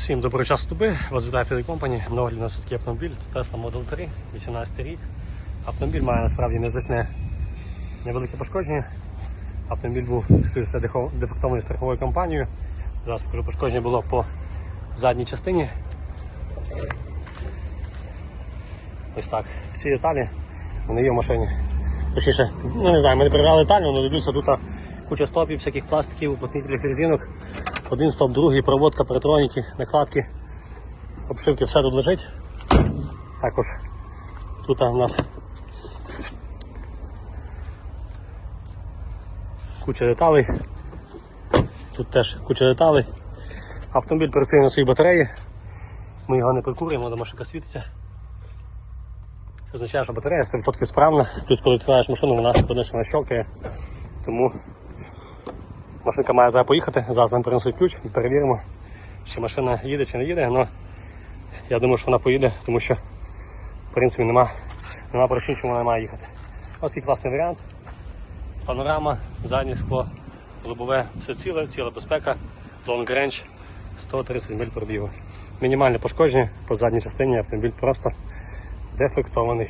Всім доброго часу доби. Вас вітає Філій Компані. Новий на сільський автомобіль. Це Tesla Model 3, 18 рік. Автомобіль має насправді незначне невелике пошкодження. Автомобіль був скоріше дефектований страховою компанією. Зараз покажу, пошкодження було по задній частині. Ось так. Всі деталі вони є в машині. Точніше, ну не знаю, ми не перевіряли детально, але дивлюся, тут куча стопів, всяких пластиків, уплотнителів резинок. Один стоп, другий, проводка, паратроніки, накладки, обшивки, все тут лежить. Також тут у нас куча деталей. Тут теж куча деталей. Автомобіль працює на своїй батареї. Ми його не прикурюємо, машинка світиться. Це означає, що батарея 100% справна. Плюс коли відкриваєш машину, вона конечно щелкає. Тому машинка має зараз поїхати. Зараз нам принесуть ключ і перевіримо, чи машина їде чи не їде. Але я думаю, що вона поїде, тому що в принципі нема, нема причин, чому вона має їхати. Ось такий класний варіант. Панорама, заднє скло, лобове, все ціле, ціла безпека, long range, 130 миль пробігу. Мінімальне пошкодження по задній частині автомобіль просто дефектований.